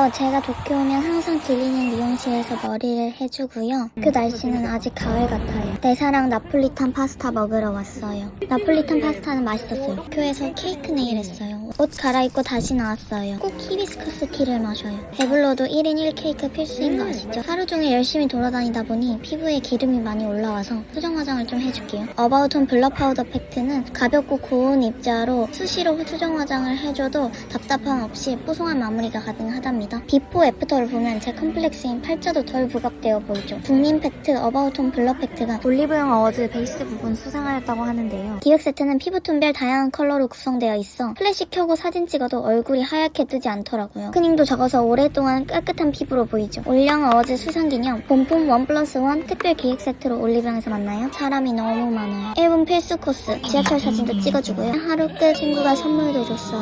먼저 제가 도쿄 오면 항상 들리는 미용실에서 머리를 해주고요. 그 날씨는 아직 가을 같아요. 내 사랑 나폴리탄 파스타 먹으러 왔어요. 나폴리탄 파스타는 맛있었어요. 도쿄에서 케이크 네일 했어요. 옷 갈아입고 다시 나왔어요. 꼭 히비스커스 티를 마셔요. 배불러도 1인 1케이크 필수인 거 아시죠? 하루 종일 열심히 돌아다니다 보니 피부에 기름이 많이 올라와서 수정 화장을 좀 해줄게요. 어바웃톤 블러 파우더 팩트는 가볍고 고운 입자로 수시로 수정 화장을 해줘도 답답함 없이 뽀송한 마무리가 가능하답니다. 비포 애프터를 보면 제 컴플렉스인 팔자도 덜 부각되어 보이죠. 국민 팩트 어바웃톤 블러 팩트가 올리브영 어워즈 베이스 부분 수상하였다고 하는데요. 기획 세트는 피부톤별 다양한 컬러로 구성되어 있어 플래시 켜고 사진 찍어도 얼굴이 하얗게 뜨지 않더라고요. 크닝도 적어서 오랫동안 깨끗한 피부로 보이죠. 올영 어워즈 수상 기념 본품 원 플러스 원 특별 기획 세트로 올리브영에서 만나요. 사람이 너무 많아요. 앨범 필수 코스 지하철 사진도 찍어주고요. 하루 끝 친구가 선물도 줬어요.